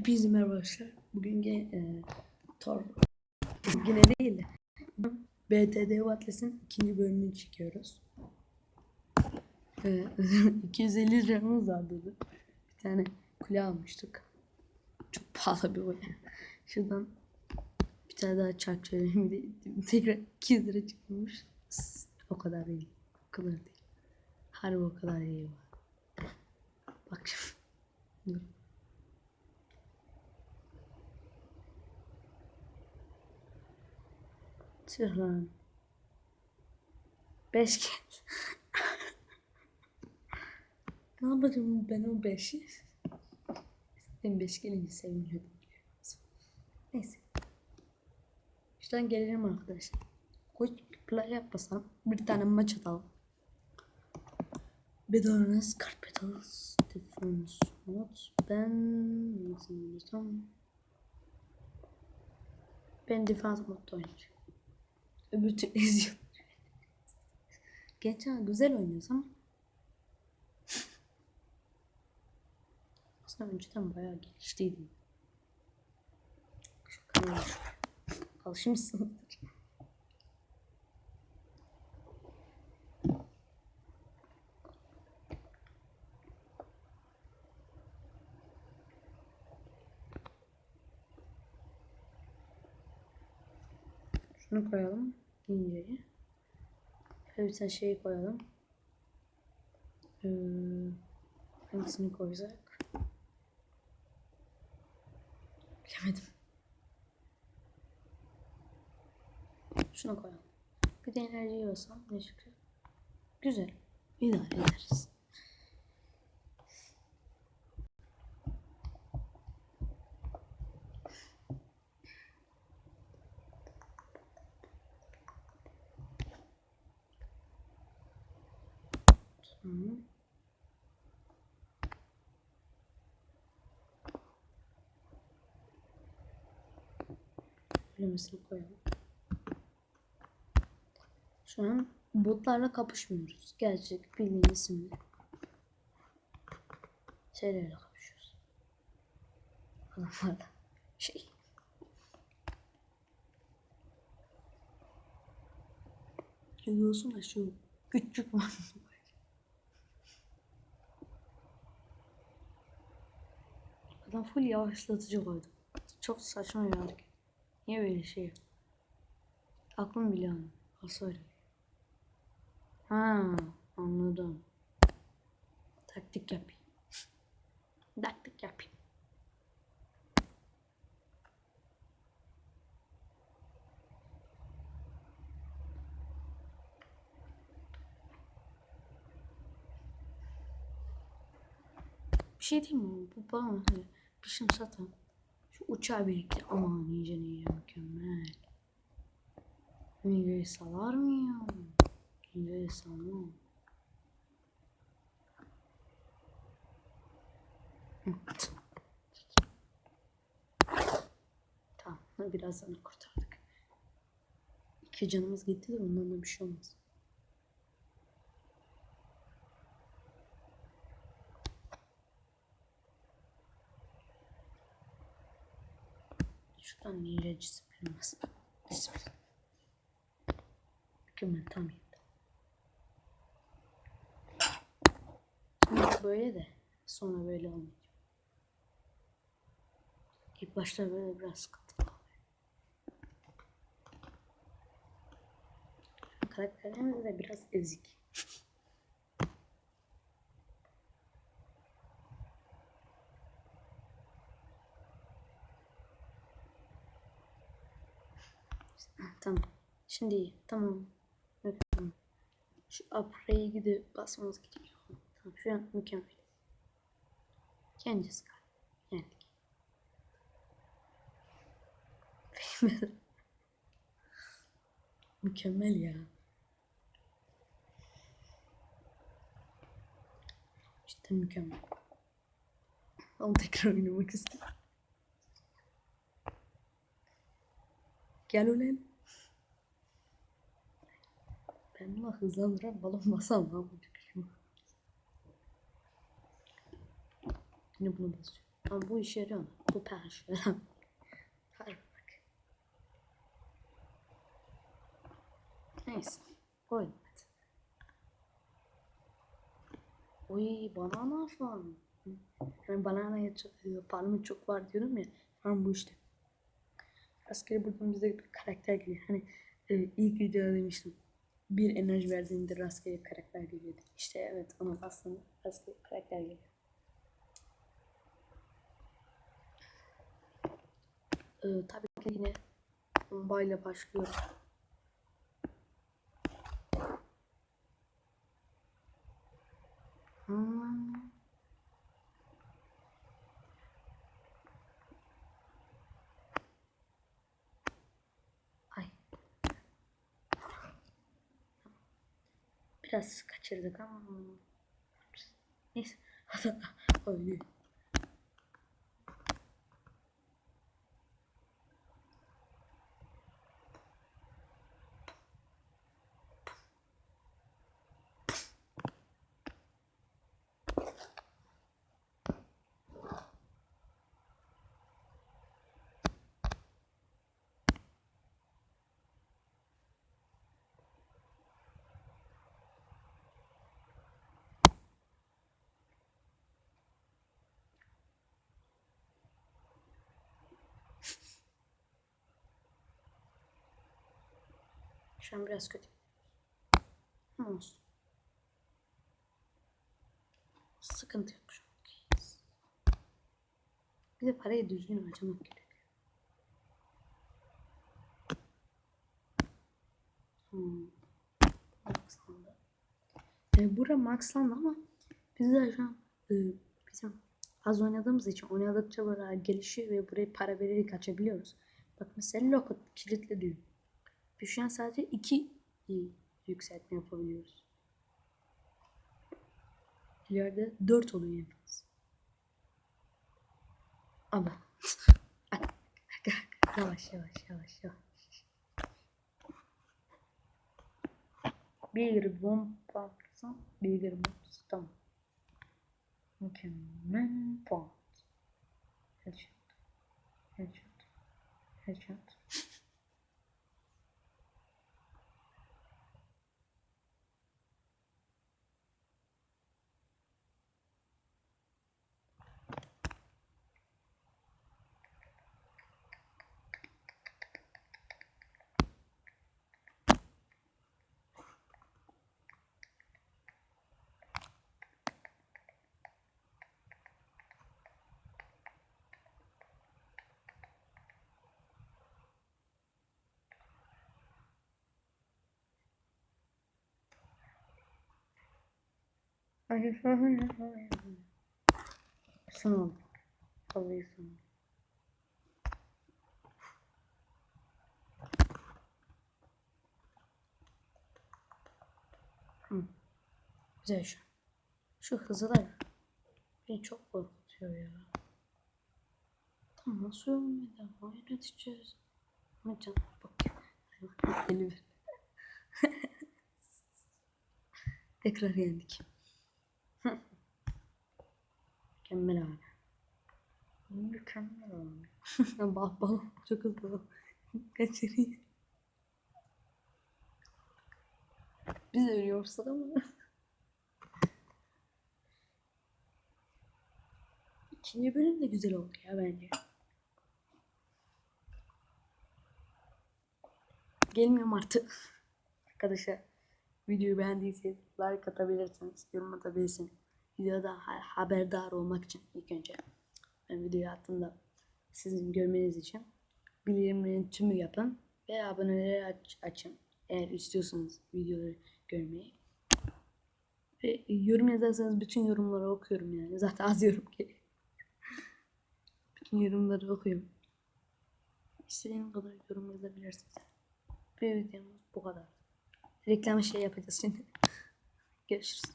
Hepinize merhaba arkadaşlar. Bugün gene e, Thor yine değil de BTD Atlas'ın ikinci bölümünü çekiyoruz. E, 250 liramız vardı. Bir tane kule almıştık. Çok pahalı bir oyun. Şuradan bir tane daha çark tekrar 200 lira çıkmış. O kadar değil. O kadar değil. Harbi o kadar değil. Bak şimdi. Tüh lan. Beş kez. ne yapacağım ben o beşi? Ben beş gelince seviniyordum. Neyse. Şuradan gelelim arkadaşlar. Koç play yapmasam bir tane maç atalım. Bedonus, Carpetos, Stefanus, Not. Ben nasıl oynayacağım? Ben defans modda oynayacağım. Öbür türlü izliyorum. Geçen güzel oynuyoruz ama aslında önceden bayağı geliştiydim. Şu kamerayı. Alışmışsınızdır. Şunu koyalım. İnceyi. Şöyle bir tane şey koyalım. Ee, hangisini koyacak? Bilemedim. Şunu koyalım. Bir de enerji yiyorsam ne çıkacak? Güzel. İdare ederiz. Tamam. Lemesini koyalım. Şu an botlarla kapışmıyoruz. Gerçek bildiğin isimli şeylerle kapışıyoruz. Adamlarla şey. Görüyorsun da şu küçük var. Adam full yavaşlatıcı koydu. Çok saçma bir hareket. Niye böyle şey Aklım bile almıyor. Öyle? Ha, anladım. Taktik yapayım. Taktik yapayım. Bir şey diyeyim mi? Bu bana şey satan şu uçağı birlikte aman iyice iyice mükemmel. Ninja'yı salar mı ya? Ninja'yı salmam. Tamam, birazdan kurtardık. İki canımız gitti de ondan da bir şey olmaz. Ninja disiplin nasıl? Disiplin. Mükemmel tam. Şimdi böyle de sonra böyle olmayacak. İlk başta böyle biraz sıkıntılı oluyor. Karakterlerimiz de biraz ezik. Tamam. Şimdi iyi. Tamam. Evet, tamam. Şu aprayı gidip basmamız gerekiyor. Tamam şu an mükemmel. Kendisi galiba. Yendik. mükemmel ya. Cidden mükemmel. Onu tekrar oynamak istiyorum. Gel ulan. Ben buna hızlandıran balon basam lan bu çıkışımı. Yine bunu basıyorum. Ama bu işe yarıyor mu? Bu işe yaramıyor. Hadi bak. Neyse. Koydum hadi. Oy banana falan. Yani banana palmi çok var diyorum ya. Tam bu işte. Askeri buradan bize bir karakter geliyor. Hani e, ilk videoda demiştim. Bir enerji verdiğinde rastgele karakter geliyordu. İşte evet onun aslında rastgele karakter geliyor. Ee, tabii ki yine bombayla başlıyoruz. Hmm. Biraz kaçırdık ama neyse. Öyle. Şu an biraz kötü. Ama olsun. Sıkıntı yok şu an. Bir de parayı düzgün harcamak gerekiyor. Hmm. Maxlandı. E, bura maxlandı ama biz de şu an e, bizim az oynadığımız için oynadıkça böyle gelişiyor ve buraya para vererek açabiliyoruz. Bak mesela lock kilitli diyor. An sadece iki yükseltme yapabiliyoruz. İleride dört oluyor en. Ama yavaş yavaş yavaş yavaş. Bir bomba bir bomba tamam. Mükemmel puan. Headshot. Headshot. Headshot. Vallahi son oldu. Hı. Güzel şu. Şu hızı da beni çok korkutuyor ya. Tam nasıl ölmeden oynatacağız? Ama canım bak. Tekrar yendik. Mükemmel abi. Mükemmel abi. bak bak çok hızlı. Kaçırıyor. Biz ölüyorsak ama. İkinci bölüm de güzel oldu ya bence. Gelmiyorum artık. Arkadaşlar videoyu beğendiyseniz like atabilirsiniz, yorum atabilirsiniz. Videoda ha- haberdar olmak için ilk önce ben videoyu attığımda sizin görmeniz için bildirimlerin tümü yapın ve aboneleri aç, açın eğer istiyorsanız videoları görmeyi. Ve yorum yazarsanız bütün yorumları okuyorum yani. Zaten az yorum ki. bütün yorumları okuyorum. İstediğiniz kadar yorum yazabilirsiniz. Bir videomuz bu kadar. Reklam şey yapacağız şimdi. Görüşürüz.